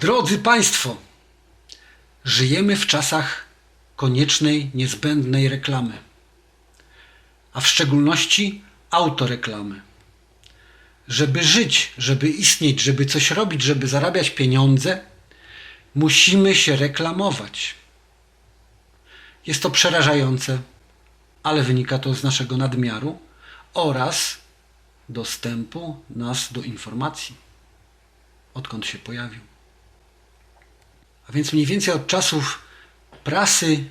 Drodzy Państwo, żyjemy w czasach koniecznej, niezbędnej reklamy, a w szczególności autoreklamy. Żeby żyć, żeby istnieć, żeby coś robić, żeby zarabiać pieniądze, musimy się reklamować. Jest to przerażające, ale wynika to z naszego nadmiaru oraz dostępu nas do informacji, odkąd się pojawił. A więc mniej więcej od czasów prasy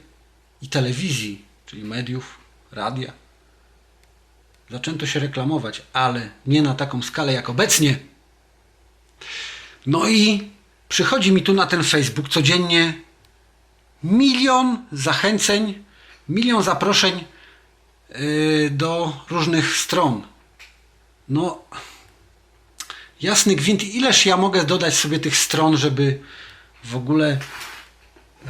i telewizji, czyli mediów, radia, zaczęto się reklamować, ale nie na taką skalę jak obecnie. No i przychodzi mi tu na ten Facebook codziennie milion zachęceń, milion zaproszeń yy, do różnych stron. No, jasny gwint, ileż ja mogę dodać sobie tych stron, żeby w ogóle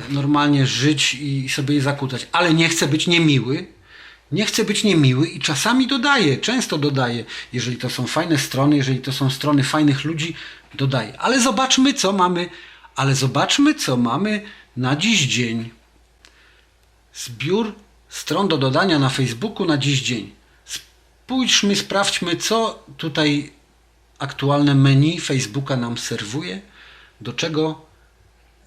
normalnie żyć i sobie je zakłócać, ale nie chcę być niemiły. Nie chcę być niemiły i czasami dodaję, często dodaję, jeżeli to są fajne strony, jeżeli to są strony fajnych ludzi, dodaję. Ale zobaczmy, co mamy, ale zobaczmy, co mamy na dziś dzień. Zbiór stron do dodania na Facebooku na dziś dzień. Spójrzmy, sprawdźmy, co tutaj aktualne menu Facebooka nam serwuje, do czego,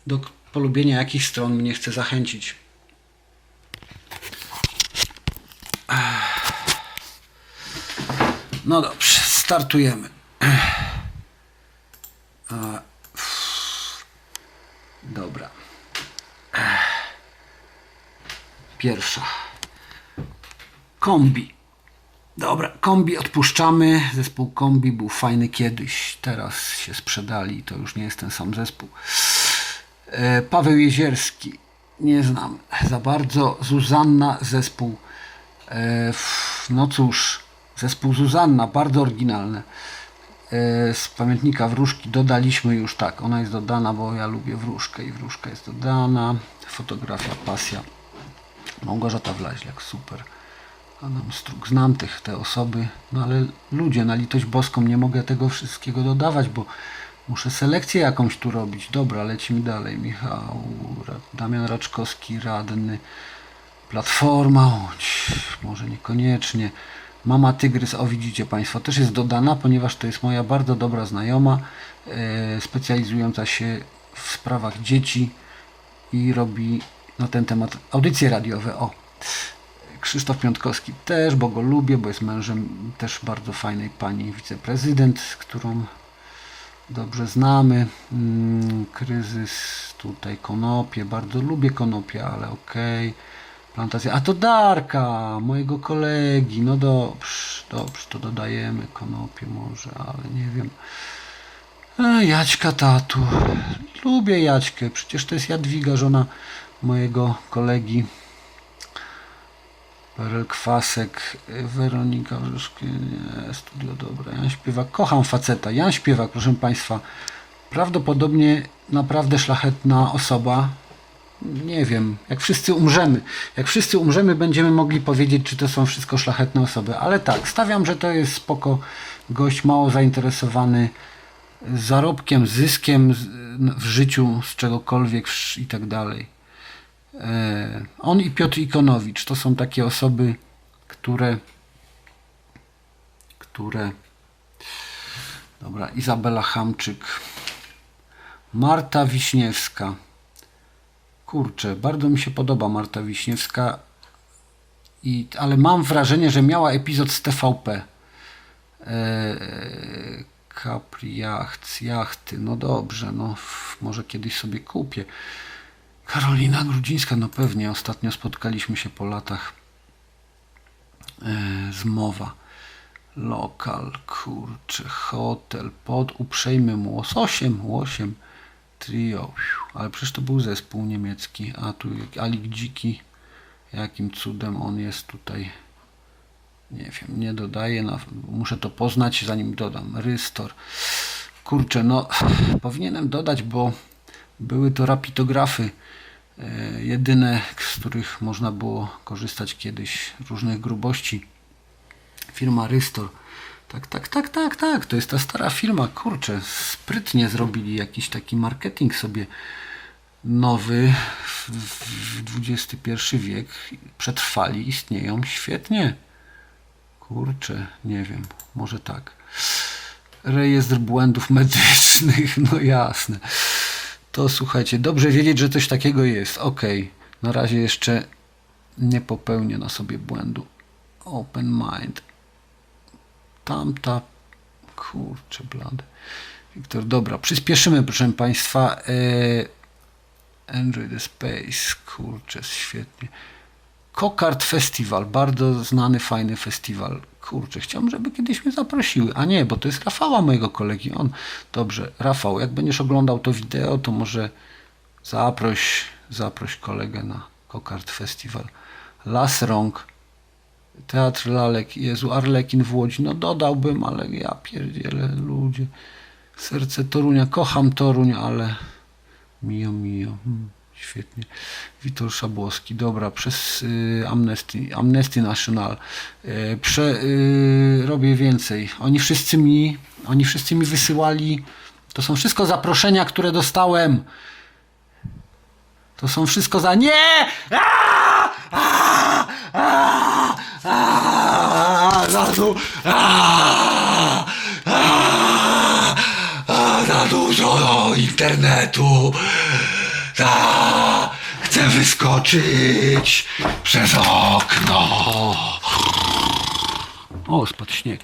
do polubienia jakich stron mnie chce zachęcić. No dobrze, startujemy. Dobra. Pierwsza. Kombi. Dobra, kombi odpuszczamy. Zespół kombi był fajny kiedyś. Teraz się sprzedali. To już nie jest ten sam zespół. E, Paweł Jezierski. Nie znam za bardzo. Zuzanna, zespół. E, No cóż, zespół Zuzanna, bardzo oryginalne. Z pamiętnika wróżki dodaliśmy już tak. Ona jest dodana, bo ja lubię wróżkę i wróżka jest dodana. Fotografia, pasja. Małgorzata Wlaźliak, super. Adam Struk, znam tych, te osoby, no ale ludzie, na litość boską, nie mogę tego wszystkiego dodawać, bo muszę selekcję jakąś tu robić. Dobra, lecimy dalej. Michał, Damian Raczkowski, radny, Platforma, może niekoniecznie. Mama Tygrys, o widzicie Państwo, też jest dodana, ponieważ to jest moja bardzo dobra znajoma, e, specjalizująca się w sprawach dzieci i robi na ten temat audycje radiowe. O, Krzysztof Piątkowski też, bo go lubię, bo jest mężem też bardzo fajnej pani wiceprezydent, którą dobrze znamy. Mm, kryzys, tutaj konopie, bardzo lubię konopie, ale okej. Plantacja, a to Darka, mojego kolegi, no dobrze, dobrze, to dodajemy konopie może, ale nie wiem. E, Jaćka tatu, lubię Jaćkę, przecież to jest Jadwiga, żona mojego kolegi. Perel Kwasek, Weronika Wrzuszki, nie, Studio Dobra, Jan Śpiewak, kocham faceta, Jan Śpiewak, proszę Państwa, prawdopodobnie naprawdę szlachetna osoba, nie wiem, jak wszyscy umrzemy, jak wszyscy umrzemy będziemy mogli powiedzieć, czy to są wszystko szlachetne osoby, ale tak, stawiam, że to jest spoko. Gość, mało zainteresowany zarobkiem, zyskiem w życiu, z czegokolwiek i tak dalej. E, On i Piotr Ikonowicz to są takie osoby, które które dobra, Izabela Hamczyk Marta Wiśniewska kurczę, bardzo mi się podoba Marta Wiśniewska i, ale mam wrażenie, że miała epizod z TVP Eee, Capri jachty, no dobrze, no może kiedyś sobie kupię. Karolina Grudzińska, no pewnie, ostatnio spotkaliśmy się po latach. Eee, zmowa. Lokal, kurczy, hotel, pod uprzejmym łososiem, łosiem, trio, ale przecież to był zespół niemiecki, a tu Alik Dziki, jakim cudem on jest tutaj nie wiem, nie dodaję, na, muszę to poznać zanim dodam. Rystor. Kurczę, no powinienem dodać, bo były to rapitografy e, jedyne, z których można było korzystać kiedyś różnych grubości. Firma Rystor Tak, tak, tak, tak, tak. To jest ta stara firma. Kurczę, sprytnie zrobili jakiś taki marketing sobie nowy w, w XXI wiek. Przetrwali, istnieją świetnie. Kurczę, nie wiem, może tak. Rejestr błędów medycznych, no jasne. To słuchajcie, dobrze wiedzieć, że coś takiego jest. Okej, na razie jeszcze nie popełnię na sobie błędu. Open mind. Tamta. Kurczę, blady. Wiktor, dobra, przyspieszymy, proszę Państwa. Enjoy the Space, kurczę, świetnie. Kokard Festival, bardzo znany, fajny festiwal. Kurczę, chciałbym, żeby kiedyś mnie zaprosiły. A nie, bo to jest Rafała, mojego kolegi. On, dobrze, Rafał, jak będziesz oglądał to wideo, to może zaproś, zaproś kolegę na Kokard Festival. Las Rąk, Teatr Lalek, Jezu, Arlekin w Łodzi. No dodałbym, ale ja pierdzielę, ludzie. Serce Torunia, kocham Toruń, ale mio, mio. Hmm, świetnie. Witold Szabłowski, dobra, przez y, Amnesty, Amnesty National y, prze, y, robię więcej. Oni wszyscy mi, oni wszyscy mi wysyłali, to są wszystko zaproszenia, które dostałem. To są wszystko za nie! Aaa! Aaa! Aaa! Aaa! Za du- Aaa! Aaa! Aaa! Za dużo internetu. Aaa! Chcę wyskoczyć przez okno. O, spadł śnieg.